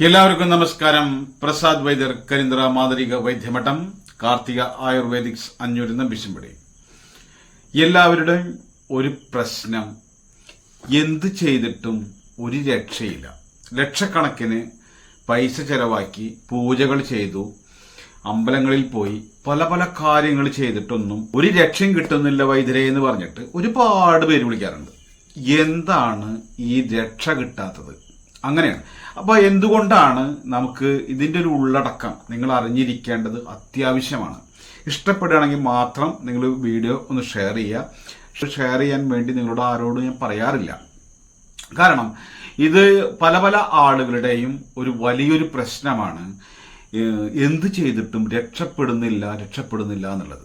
എല്ലാവർക്കും നമസ്കാരം. പ്രസാദ് വൈദ്യർ കരിന്ദ്ര മാതരിക വൈദ്യമഠം കാർത്തിക ആയുർവേദിക്സ് അഞ്ഞൂരുന്ന ബിശുമ്പടി എല്ലാവരുടെയും ഒരു പ്രശ്നം എന്ത് ചെയ്തിട്ടും ഒരു രക്ഷയില്ല. ലക്ഷക്കണക്കിന് പൈസ ചെലവാക്കി പൂജകൾ ചെയ്തു അമ്പലങ്ങളിൽ പോയി പല പല കാര്യങ്ങൾ ചെയ്തിട്ടൊന്നും ഒരു രക്ഷയും കിട്ടുന്നില്ല വൈദ്യരെ എന്ന് പറഞ്ഞിട്ട് ഒരുപാട് പേര് വിളിക്കാറുണ്ട്. എന്താണ് ഈ രക്ഷ കിട്ടാത്തത്? അങ്ങനെയാണ്. അപ്പോൾ എന്തുകൊണ്ടാണ് നമുക്ക് ഇതിന്റെ ഒരു ഉള്ളടക്കം നിങ്ങൾ അറിഞ്ഞിരിക്കേണ്ടത് അത്യാവശ്യമാണ്. ഇഷ്ടപ്പെടുകയാണെങ്കിൽ മാത്രം നിങ്ങൾ വീഡിയോ ഒന്ന് ഷെയർ ചെയ്യുക. ഷെയർ ചെയ്യാൻ വേണ്ടി നിങ്ങളോട് ആരോടും ഞാൻ പറയാറില്ല. കാരണം ഇത് പല പല ആളുകളുടെയും ഒരു വലിയൊരു പ്രശ്നമാണ്. എന്ത് ചെയ്തിട്ടും രക്ഷപ്പെടുന്നില്ല രക്ഷപ്പെടുന്നില്ല എന്നുള്ളത്.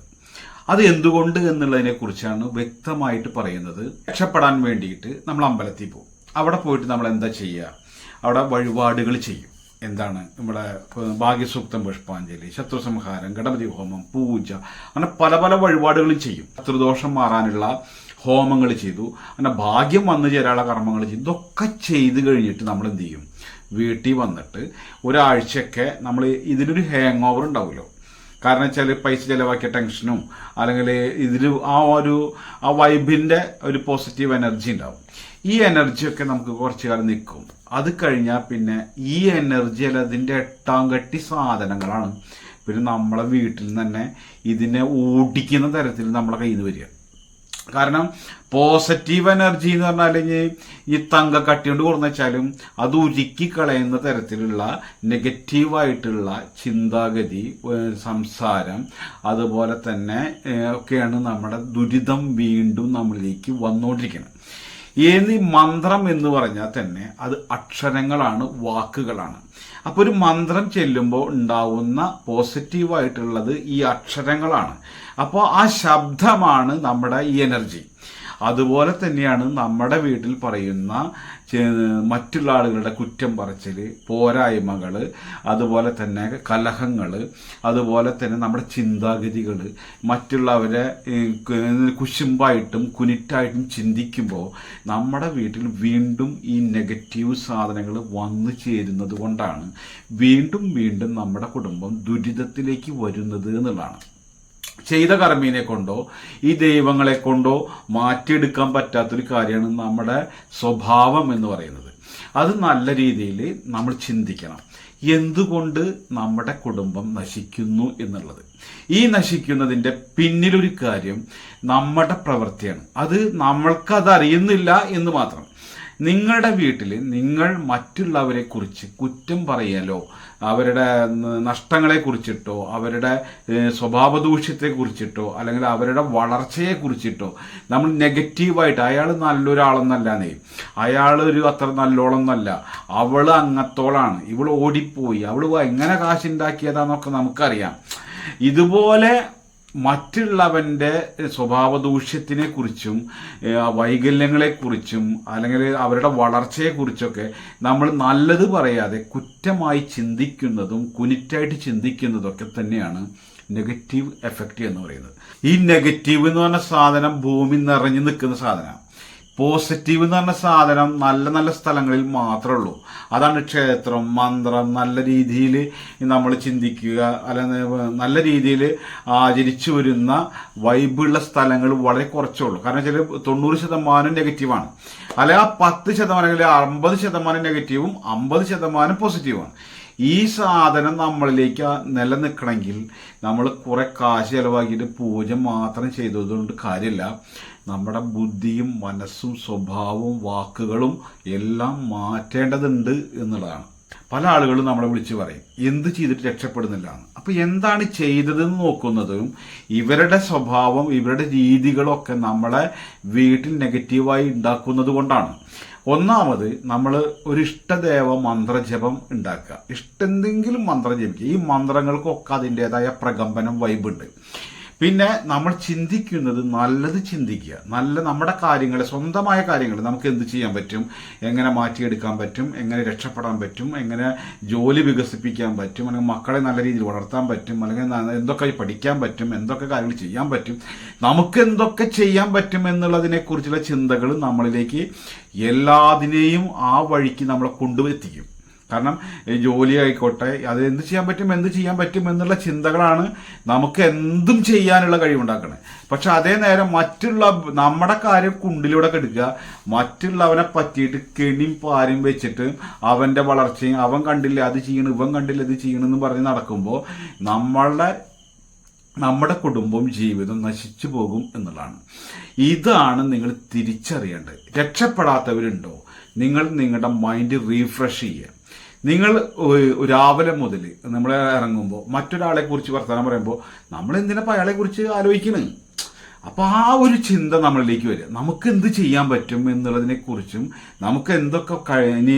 അത് എന്തുകൊണ്ട് എന്നുള്ളതിനെ കുറിച്ചാണ് വ്യക്തമായിട്ട് പറയുന്നത്. രക്ഷപ്പെടാൻ വേണ്ടിയിട്ട് നമ്മൾ അമ്പലത്തിൽ പോകും. അവിടെ പോയിട്ട് നമ്മൾ എന്താ ചെയ്യുക? അവിടെ വഴിപാടുകൾ ചെയ്യും. എന്താണ്? നമ്മുടെ ഭാഗ്യസൂക്തം പുഷ്പാഞ്ജലി ശത്രുസംഹാരം ഗണപതി ഹോമം പൂജ അങ്ങനെ പല പല വഴിപാടുകളും ചെയ്യും. ശത്രുദോഷം മാറാനുള്ള ഹോമങ്ങൾ ചെയ്തു. അങ്ങനെ ഭാഗ്യം വന്നു ചേരാനുള്ള കർമ്മങ്ങൾ ചെയ്തു. ഇതൊക്കെ ചെയ്ത് കഴിഞ്ഞിട്ട് നമ്മൾ എന്ത് ചെയ്യും? വീട്ടിൽ വന്നിട്ട് ഒരാഴ്ചയൊക്കെ നമ്മൾ ഇതിനൊരു ഹാങ് ഓവർ ഉണ്ടാവുമല്ലോ. കാരണം വെച്ചാൽ പൈസ ചിലവാക്കിയ ടെൻഷനും അല്ലെങ്കിൽ ഇതിൽ ആ ഒരു ആ വൈബിന്റെ ഒരു പോസിറ്റീവ് എനർജി ഉണ്ടാവും. ഈ എനർജിയൊക്കെ നമുക്ക് കുറച്ച് കാലം നിൽക്കും. അത് കഴിഞ്ഞാൽ പിന്നെ ഈ എനർജി അല്ല അതിന്റെ എട്ടാം കെട്ടി സാധനങ്ങളാണ്. പിന്നെ നമ്മളെ വീട്ടിൽ നിന്ന് തന്നെ ഇതിനെ ഓടിക്കുന്ന തരത്തിൽ നമ്മളെ കയ്യിൽ നിന്ന് വരിക. കാരണം പോസിറ്റീവ് എനർജി എന്ന് പറഞ്ഞാൽ ഈ തങ്ക കൊണ്ട് കൊടുന്നു വെച്ചാലും അത് ഉരുക്കി കളയുന്ന തരത്തിലുള്ള നെഗറ്റീവായിട്ടുള്ള ചിന്താഗതി സംസാരം അതുപോലെ തന്നെ ഒക്കെയാണ് നമ്മുടെ ദുരിതം വീണ്ടും നമ്മളിലേക്ക് വന്നുകൊണ്ടിരിക്കുന്നത്. ഏത് മന്ത്രം എന്ന് പറഞ്ഞാൽ തന്നെ അത് അക്ഷരങ്ങളാണ് വാക്കുകളാണ്. അപ്പോൾ ഒരു മന്ത്രം ചെല്ലുമ്പോൾ ഉണ്ടാവുന്ന പോസിറ്റീവായിട്ടുള്ളത് ഈ അക്ഷരങ്ങളാണ്. അപ്പോൾ ആ ശബ്ദമാണ് നമ്മുടെ ഈ എനർജി. അതുപോലെ തന്നെയാണ് നമ്മുടെ വീട്ടിൽ പറയുന്ന മറ്റുള്ള ആളുകളുടെ കുറ്റം പറച്ചിൽ പോരായ്മകൾ അതുപോലെ തന്നെ കലഹങ്ങൾ അതുപോലെ തന്നെ നമ്മുടെ ചിന്താഗതികൾ മറ്റുള്ളവരെ കുശുമ്പായിട്ടും കുനിറ്റായിട്ടും ചിന്തിക്കുമ്പോൾ നമ്മുടെ വീട്ടിൽ വീണ്ടും ഈ നെഗറ്റീവ് സാധനങ്ങൾ വന്നു ചേരുന്നത് കൊണ്ടാണ് വീണ്ടും വീണ്ടും നമ്മുടെ കുടുംബം ദുരിതത്തിലേക്ക് വരുന്നത് എന്നുള്ളതാണ്. ചെയ്ത കർമ്മീനെ കൊണ്ടോ ഈ ദൈവങ്ങളെ കൊണ്ടോ മാറ്റിയെടുക്കാൻ പറ്റാത്തൊരു കാര്യമാണ് നമ്മുടെ സ്വഭാവം എന്ന് പറയുന്നത്. അത് നല്ല രീതിയിൽ നമ്മൾ ചിന്തിക്കണം. എന്തുകൊണ്ട് നമ്മുടെ കുടുംബം നശിക്കുന്നു എന്നുള്ളത്. ഈ നശിക്കുന്നതിന്റെ പിന്നിലൊരു കാര്യം നമ്മുടെ പ്രവൃത്തിയാണ്. അത് നമ്മൾക്കത് അറിയുന്നില്ല എന്ന് മാത്രം. നിങ്ങളുടെ വീട്ടിൽ നിങ്ങൾ മറ്റുള്ളവരെ കുറിച്ച് കുറ്റം പറയലോ അവരുടെ നഷ്ടങ്ങളെ കുറിച്ചിട്ടോ അവരുടെ സ്വഭാവദൂഷ്യത്തെ കുറിച്ചിട്ടോ അല്ലെങ്കിൽ അവരുടെ വളർച്ചയെ കുറിച്ചിട്ടോ നമ്മൾ നെഗറ്റീവായിട്ട് അയാൾ നല്ലൊരാളെന്നല്ലാന്നേ അയാൾ ഒരു അത്ര നല്ലോളൊന്നല്ല അവൾ അങ്ങത്തോളാണ് ഇവൾ ഓടിപ്പോയി അവൾ എങ്ങനെ കാശുണ്ടാക്കിയതാന്നൊക്കെ നമുക്കറിയാം. ഇതുപോലെ മറ്റുള്ളവന്റെ സ്വഭാവ ദൂഷ്യത്തിനെ കുറിച്ചും വൈകല്യങ്ങളെക്കുറിച്ചും അല്ലെങ്കിൽ അവരുടെ വളർച്ചയെക്കുറിച്ചൊക്കെ നമ്മൾ നല്ലത് പറയാതെ കുറ്റമായി ചിന്തിക്കുന്നതും കുനിറ്റായിട്ട് ചിന്തിക്കുന്നതൊക്കെ തന്നെയാണ് നെഗറ്റീവ് എഫക്റ്റ് എന്ന് പറയുന്നത്. ഈ നെഗറ്റീവ് എന്ന് പറഞ്ഞ സാധനം ഭൂമി നിറഞ്ഞു നിൽക്കുന്ന സാധനമാണ്. പോസിറ്റീവ് എന്ന് പറഞ്ഞ സാധനം നല്ല നല്ല സ്ഥലങ്ങളിൽ മാത്രമേ ഉള്ളൂ. അതാണ് ക്ഷേത്രം മന്ത്രം നല്ല രീതിയിൽ നമ്മൾ ചിന്തിക്കുക അല്ലെങ്കിൽ നല്ല രീതിയിൽ ആചരിച്ചു വരുന്ന വൈബുള്ള സ്ഥലങ്ങൾ വളരെ കുറച്ചേ ഉള്ളൂ. കാരണം വെച്ചാൽ തൊണ്ണൂറ് ശതമാനം നെഗറ്റീവാണ് അല്ലെങ്കിൽ ആ പത്ത് ശതമാനം അല്ലെങ്കിൽ അമ്പത് ശതമാനം നെഗറ്റീവും അമ്പത് ശതമാനം പോസിറ്റീവാണ് ഈ സാധനം നമ്മളിലേക്ക് നിലനിൽക്കണമെങ്കിൽ നമ്മൾ കുറെ കാശ് ചിലവാക്കിയിട്ട് പൂജ മാത്രം ചെയ്തതുകൊണ്ട് കാര്യമില്ല. നമ്മുടെ ബുദ്ധിയും മനസ്സും സ്വഭാവവും വാക്കുകളും എല്ലാം മാറ്റേണ്ടതുണ്ട് എന്നുള്ളതാണ്. പല ആളുകളും നമ്മളെ വിളിച്ച് പറയും എന്ത് ചെയ്തിട്ട് രക്ഷപ്പെടുന്നില്ല? എന്ന്. അപ്പൊ എന്താണ് ചെയ്തതെന്ന് നോക്കുന്നതും ഇവരുടെ സ്വഭാവം ഇവരുടെ രീതികളൊക്കെ നമ്മളെ വീട്ടിൽ നെഗറ്റീവായി ഉണ്ടാക്കുന്നത് കൊണ്ടാണ്. ഒന്നാമത് നമ്മൾ ഒരു ഇഷ്ടദേവ മന്ത്രജപം ഉണ്ടാക്കുക. ഇഷ്ടെന്തെങ്കിലും മന്ത്രം ജപിക്കുക. ഈ മന്ത്രങ്ങൾക്കൊക്കെ അതിന്റെതായ പ്രകമ്പനം വൈബുണ്ട് പിന്നെ നമ്മൾ ചിന്തിക്കുന്നത് നല്ലത് ചിന്തിക്കുക. നല്ല നമ്മുടെ കാര്യങ്ങൾ സ്വന്തമായ കാര്യങ്ങൾ നമുക്ക് എന്ത് ചെയ്യാൻ പറ്റും? എങ്ങനെ മാറ്റിയെടുക്കാൻ പറ്റും? എങ്ങനെ രക്ഷപ്പെടാൻ പറ്റും? എങ്ങനെ ജോലി വികസിപ്പിക്കാൻ പറ്റും? അല്ലെങ്കിൽ മക്കളെ നല്ല രീതിയിൽ വളർത്താൻ പറ്റും? അല്ലെങ്കിൽ എന്തൊക്കെ പഠിക്കാൻ പറ്റും? എന്തൊക്കെ കാര്യങ്ങൾ ചെയ്യാൻ പറ്റും? നമുക്ക് എന്തൊക്കെ ചെയ്യാൻ പറ്റും എന്നുള്ളതിനെക്കുറിച്ചുള്ള ചിന്തകൾ നമ്മളിലേക്ക് എല്ലാതിനെയും ആ വഴിക്ക് നമ്മളെ കൊണ്ടുവെത്തിക്കും കാരണം ജോലി ആയിക്കോട്ടെ അത് എന്ത് ചെയ്യാൻ പറ്റും എന്ത് ചെയ്യാൻ പറ്റും എന്നുള്ള ചിന്തകളാണ് നമുക്ക് എന്തും ചെയ്യാനുള്ള കഴിവുണ്ടാക്കണേ. പക്ഷെ അതേ നേരം മറ്റുള്ള നമ്മുടെ കാര്യം കുണ്ടിലൂടെ കെടുക്കുക മറ്റുള്ളവനെ പറ്റിയിട്ട് കെണിയും പാരും വെച്ചിട്ട് അവന്റെ വളർച്ചയും അവൻ കണ്ടില്ല അത് ചെയ്യണം ഇവൻ കണ്ടില്ല അത് ചെയ്യണമെന്ന് പറഞ്ഞ് നടക്കുമ്പോൾ നമ്മളുടെ നമ്മുടെ കുടുംബവും ജീവിതം നശിച്ചു പോകും എന്നുള്ളതാണ്. ഇതാണ് നിങ്ങൾ തിരിച്ചറിയേണ്ടത്. രക്ഷപ്പെടാത്തവരുണ്ടോ? നിങ്ങൾ നിങ്ങളുടെ മൈൻഡ് റീഫ്രഷ് ചെയ്യുക നിങ്ങൾ രാവിലെ മുതൽ നമ്മൾ ഇറങ്ങുമ്പോൾ മറ്റൊരാളെ കുറിച്ച് വർത്തമാനം പറയുമ്പോൾ നമ്മൾ എന്തിനാ അയാളെ കുറിച്ച് ആലോചിക്കണേ? അപ്പൊ ആ ഒരു ചിന്ത നമ്മളിലേക്ക് വരിക. നമുക്ക് എന്ത് ചെയ്യാൻ പറ്റും എന്നുള്ളതിനെ കുറിച്ചും നമുക്ക് എന്തൊക്കെ കഴിഞ്ഞ്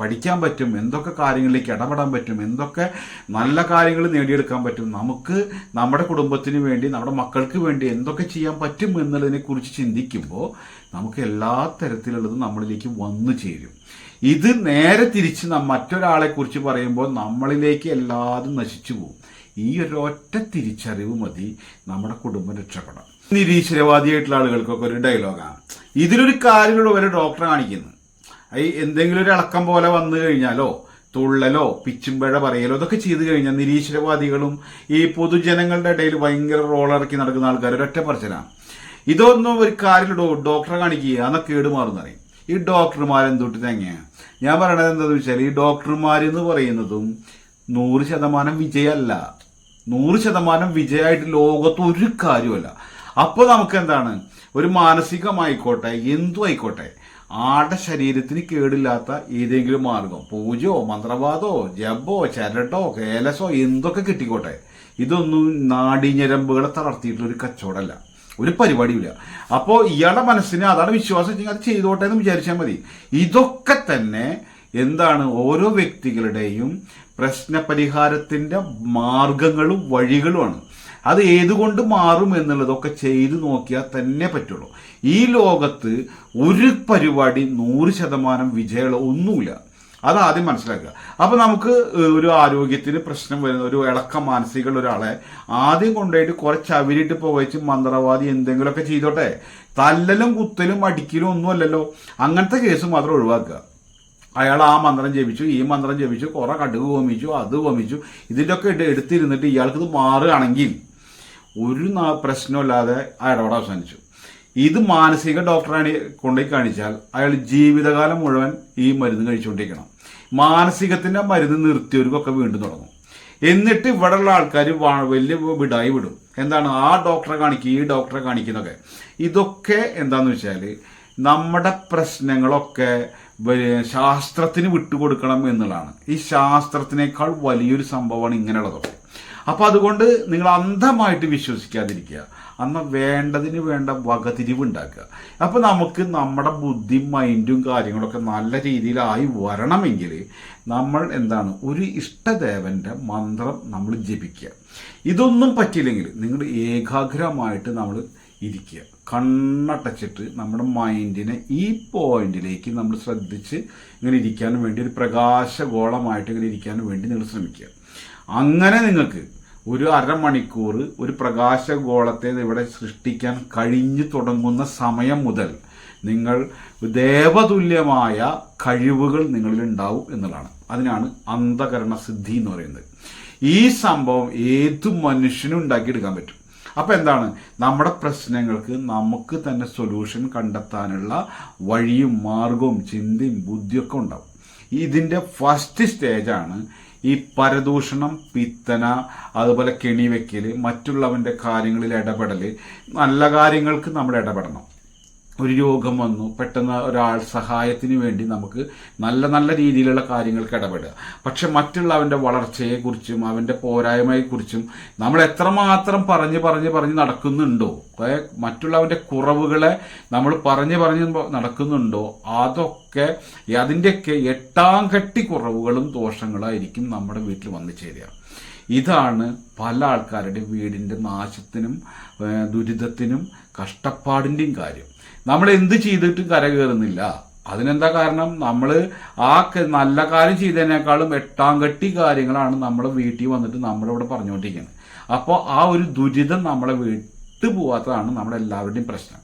പഠിക്കാൻ പറ്റും എന്തൊക്കെ കാര്യങ്ങളിലേക്ക് ഇടപെടാൻ പറ്റും എന്തൊക്കെ നല്ല കാര്യങ്ങൾ നേടിയെടുക്കാൻ പറ്റും നമുക്ക് നമ്മുടെ കുടുംബത്തിന് വേണ്ടി നമ്മുടെ മക്കൾക്ക് വേണ്ടി എന്തൊക്കെ ചെയ്യാൻ പറ്റും എന്നുള്ളതിനെ കുറിച്ച് ചിന്തിക്കുമ്പോൾ നമുക്ക് എല്ലാ തരത്തിലുള്ളതും നമ്മളിലേക്ക് വന്നു ചേരും. ഇത് നേരെ തിരിച്ച് മറ്റൊരാളെ കുറിച്ച് പറയുമ്പോൾ നമ്മളിലേക്ക് എല്ലാതും നശിച്ചു പോകും. ഈ ഒരു ഒറ്റ തിരിച്ചറിവ് മതി നമ്മുടെ കുടുംബം രക്ഷപ്പെടാൻ. നിരീശ്വരവാദിയായിട്ടുള്ള ആളുകൾക്കൊക്കെ ഒരു ഡയലോഗാണ് ഇതിലൊരു കാര്യമുള്ള ഒരു ഡോക്ടറെ കാണിക്കുന്നു. ഈ എന്തെങ്കിലും ഒരു ഇളക്കം പോലെ വന്നു കഴിഞ്ഞാലോ തുള്ളലോ പിച്ചുമ്പഴ പറയലോ ഇതൊക്കെ ചെയ്തു കഴിഞ്ഞാൽ നിരീശ്വരവാദികളും ഈ പൊതുജനങ്ങളുടെ ഇടയിൽ ഭയങ്കര റോളിറക്കി നടക്കുന്ന ആൾക്കാർ ഒരൊറ്റ പറച്ചിലാണ്. ഇതൊന്നും ഒരു കാര്യം ഡോക്ടറെ കാണിക്കുക അന്ന കേടുമാറുന്നറിയും. ഈ ഡോക്ടർമാർ എന്തൊട്ട് തന്നെയാണ് ഞാൻ പറയണത് എന്താണെന്ന് വെച്ചാൽ ഈ ഡോക്ടർമാർ എന്ന് പറയുന്നതും നൂറ് ശതമാനം വിജയമല്ല നൂറ് ശതമാനം വിജയമായിട്ട് ലോകത്ത് ഒരു കാര്യമല്ല അപ്പോൾ നമുക്ക് എന്താണ് ഒരു മാനസികമായിക്കോട്ടെ എന്തും ആയിക്കോട്ടെ ആടെ ശരീരത്തിന് കേടില്ലാത്ത ഏതെങ്കിലും മാർഗം പൂജയോ മന്ത്രവാദോ ജബോ ചരട്ടോ കേലസോ എന്തൊക്കെ കിട്ടിക്കോട്ടെ. ഇതൊന്നും നാടിഞ്ഞരമ്പുകളെ തളർത്തിയിട്ടുള്ള ഒരു കച്ചവടമല്ല. ഒരു പരിപാടിയില്ല അപ്പോൾ ഇയാളുടെ മനസ്സിന് അതാണ് വിശ്വാസം. അത് ചെയ്തോട്ടെ എന്ന് വിചാരിച്ചാൽ മതി. ഇതൊക്കെ തന്നെ എന്താണ് ഓരോ വ്യക്തികളുടെയും പ്രശ്നപരിഹാരത്തിന്റെ മാർഗങ്ങളും വഴികളുമാണ്. അത് ഏതുകൊണ്ട് മാറും എന്നുള്ളതൊക്കെ ചെയ്തു നോക്കിയാൽ തന്നെ പറ്റുള്ളൂ. ഈ ലോകത്ത് ഒരു പരിപാടി നൂറ് ശതമാനം വിജയമുള്ള ഒന്നുമില്ല. അത് ആദ്യം മനസ്സിലാക്കുക. അപ്പോൾ നമുക്ക് ഒരു ആരോഗ്യത്തിന് പ്രശ്നം വരുന്ന ഒരു ഇളക്കം മാനസികമുള്ള ഒരാളെ ആദ്യം കൊണ്ടുപോയിട്ട് കുറച്ച് അവരിട്ട് പോയിച്ച് മന്ത്രവാദി എന്തെങ്കിലുമൊക്കെ ചെയ്തോട്ടെ. തല്ലലും കുത്തലും അടിക്കലും ഒന്നുമല്ലല്ലോ അങ്ങനത്തെ കേസ് മാത്രം ഒഴിവാക്കുക. അയാൾ ആ മന്ത്രം ജപിച്ചു ഈ മന്ത്രം ജപിച്ചു കുറെ കടുക് ഹോമിച്ചു അത് ഹോമിച്ചു ഇതിന്റെയൊക്കെ എടു- എടുത്തിരുന്നിട്ട് ഇയാൾക്ക് ഇത് മാറുകയാണെങ്കിൽ ഒരു പ്രശ്നമില്ലാതെ അയാൾ അവിടെ അവസാനിച്ചു. ഇത് മാനസിക ഡോക്ടറാണ് കൊണ്ടുപോയി കാണിച്ചാൽ അയാൾ ജീവിതകാലം മുഴുവൻ ഈ മരുന്ന് കഴിച്ചുകൊണ്ടിരിക്കണം. മാനസികത്തിന്റെ മരുന്ന് നിർത്തിയവർക്കൊക്കെ വീണ്ടും തുടങ്ങും. എന്നിട്ട് ഇവിടെയുള്ള ആൾക്കാർ വലിയ വിടായി വിടും. എന്താണ്? ആ ഡോക്ടറെ കാണിക്കുക ഈ ഡോക്ടറെ കാണിക്കുന്നൊക്കെ. ഇതൊക്കെ എന്താന്ന് വെച്ചാൽ നമ്മുടെ പ്രശ്നങ്ങളൊക്കെ ശാസ്ത്രത്തിന് വിട്ടുകൊടുക്കണം എന്നുള്ളതാണ്. ഈ ശാസ്ത്രത്തിനേക്കാൾ വലിയൊരു സംഭവമാണ് ഇങ്ങനെയുള്ളതൊക്കെ. അപ്പൊ അതുകൊണ്ട് നിങ്ങൾ അന്ധമായിട്ട് വിശ്വസിക്കാതിരിക്കുക. അന്ന് വേണ്ടതിന് വേണ്ട വകതിരിവ് ഉണ്ടാക്കുക. അപ്പൊ നമുക്ക് നമ്മുടെ ബുദ്ധി മൈൻഡും കാര്യങ്ങളൊക്കെ നല്ല രീതിയിലായി വരണമെങ്കിൽ നമ്മൾ എന്താണ്? ഒരു ഇഷ്ടദേവന്റെ മന്ത്രം നമ്മൾ ജപിക്കുക. ഇതൊന്നും പറ്റിയില്ലെങ്കിൽ നിങ്ങൾ ഏകാഗ്രമായിട്ട് നമ്മൾ ഇരിക്കുക. കണ്ണടച്ചിട്ട് നമ്മുടെ മൈൻഡിനെ ഈ പോയിന്റിലേക്ക് നമ്മൾ ശ്രദ്ധിച്ച് ഇങ്ങനെ ഇരിക്കാൻ വേണ്ടി ഒരു പ്രകാശഗോളമായിട്ട് ഇങ്ങനെ ഇരിക്കാൻ വേണ്ടി നിങ്ങൾ ശ്രമിക്കുക. അങ്ങനെ നിങ്ങൾക്ക് ഒരു അരമണിക്കൂർ ഒരു പ്രകാശഗോളത്തെ ഇവിടെ സൃഷ്ടിക്കാൻ കഴിഞ്ഞു തുടങ്ങുന്ന സമയം മുതൽ നിങ്ങൾ ദേവതുല്യമായ കഴിവുകൾ നിങ്ങളിൽ ഉണ്ടാവും എന്നുള്ളതാണ്. അതിനാണ് അന്ധകരണ സിദ്ധി എന്ന് പറയുന്നത്. ഈ സംഭവം ഏതു മനുഷ്യനും ഉണ്ടാക്കിയെടുക്കാൻ പറ്റും. അപ്പൊ എന്താണ്? നമ്മുടെ പ്രശ്നങ്ങൾക്ക് നമുക്ക് തന്നെ സൊല്യൂഷൻ കണ്ടെത്താനുള്ള വഴിയും മാർഗവും ചിന്തയും ബുദ്ധിയൊക്കെ ഉണ്ടാവും. ഇതിന്റെ ഫസ്റ്റ് സ്റ്റേജാണ് ഈ പരദൂഷണം പിത്തന അതുപോലെ കെണി വെക്കൽ മറ്റുള്ളവന്റെ കാര്യങ്ങളിൽ ഇടപെടൽ നല്ല കാര്യങ്ങൾക്ക് നമ്മൾ ഇടപെടണം. ഒരു രോഗം വന്നു പെട്ടെന്ന് ഒരാൾ സഹായത്തിന് വേണ്ടി നമുക്ക് നല്ല നല്ല രീതിയിലുള്ള കാര്യങ്ങൾക്ക് ഇടപെടുക. പക്ഷെ മറ്റുള്ള അവന്റെ വളർച്ചയെക്കുറിച്ചും അവന്റെ പോരായ്മയെക്കുറിച്ചും നമ്മൾ എത്രമാത്രം പറഞ്ഞ് പറഞ്ഞ് പറഞ്ഞ് നടക്കുന്നുണ്ടോ മറ്റുള്ളവന്റെ കുറവുകളെ നമ്മൾ പറഞ്ഞ് പറഞ്ഞ് നടക്കുന്നുണ്ടോ അതൊക്കെ അതിന്റെയൊക്കെ എട്ടാം കെട്ടി കുറവുകളും ദോഷങ്ങളായിരിക്കും നമ്മുടെ വീട്ടിൽ വന്നു ചേരുക. ഇതാണ് പല ആൾക്കാരുടെ വീടിന്റെ നാശത്തിനും ദുരിതത്തിനും കഷ്ടപ്പാടിന്റെയും കാര്യം. നമ്മൾ എന്ത് ചെയ്തിട്ടും കരകയറുന്നില്ല അതിനെന്താ കാരണം? നമ്മൾ ആ നല്ല കാര്യം ചെയ്തതിനേക്കാളും എട്ടാം കെട്ടി കാര്യങ്ങളാണ് നമ്മൾ വീട്ടിൽ വന്നിട്ട് നമ്മളിവിടെ പറഞ്ഞുകൊണ്ടിരിക്കുന്നത്. അപ്പോൾ ആ ഒരു ദുരിതം നമ്മളെ വീട്ടിൽ വിട്ടുപോകാത്തതാണ് നമ്മുടെ എല്ലാവരുടെയും പ്രശ്നം.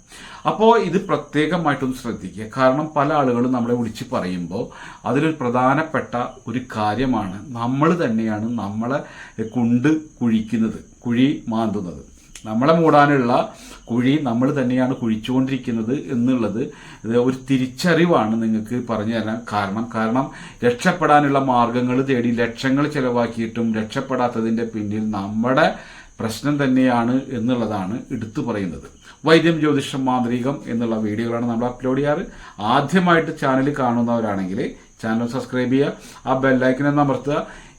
അപ്പോൾ ഇത് പ്രത്യേകമായിട്ടൊന്ന് ശ്രദ്ധിക്കുക. കാരണം പല ആളുകളും നമ്മളെ വിളിച്ച് പറയുമ്പോൾ അതിലൊരു പ്രധാനപ്പെട്ട ഒരു കാര്യമാണ് നമ്മൾ തന്നെയാണ് നമ്മളെ കൊണ്ട് കുഴിക്കുന്നത് കുഴി മാന്തുന്നത്. നമ്മളെ മൂടാനുള്ള കുഴി നമ്മൾ തന്നെയാണ് കുഴിച്ചുകൊണ്ടിരിക്കുന്നത് എന്നുള്ളത് ഒരു തിരിച്ചറിവാണ് നിങ്ങൾക്ക് പറഞ്ഞു തരാൻ കാരണം. കാരണം രക്ഷപ്പെടാനുള്ള മാർഗങ്ങൾ തേടി ലക്ഷങ്ങൾ ചിലവാക്കിയിട്ടും രക്ഷപ്പെടാത്തതിന്റെ പിന്നിൽ നമ്മുടെ പ്രശ്നം തന്നെയാണ് എന്നുള്ളതാണ് എടുത്തു പറയുന്നത്. വൈദ്യം ജ്യോതിഷം മാന്ത്രികം എന്നുള്ള വീഡിയോകളാണ് നമ്മൾ അപ്ലോഡ് ചെയ്യാറ്. ആദ്യമായിട്ട് ചാനൽ കാണുന്നവരാണെങ്കിൽ ചാനൽ സബ്സ്ക്രൈബ് ചെയ്യുക ആ ബെല്ലൈക്കനെ അമർത്തുക.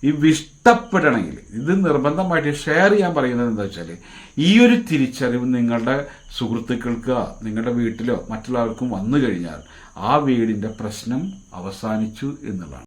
ഇവ ഇഷ്ടപ്പെടണമെങ്കിൽ ഇത് നിർബന്ധമായിട്ട് ഷെയർ ചെയ്യാൻ പറയുന്നത് എന്താ വെച്ചാൽ ഈ ഒരു തിരിച്ചറിവ് നിങ്ങളുടെ സുഹൃത്തുക്കൾക്ക് നിങ്ങളുടെ വീട്ടിലോ മറ്റുള്ളവർക്കും വന്നു കഴിഞ്ഞാൽ ആ വീടിന്റെ പ്രശ്നം അവസാനിച്ചു എന്നുള്ളതാണ്.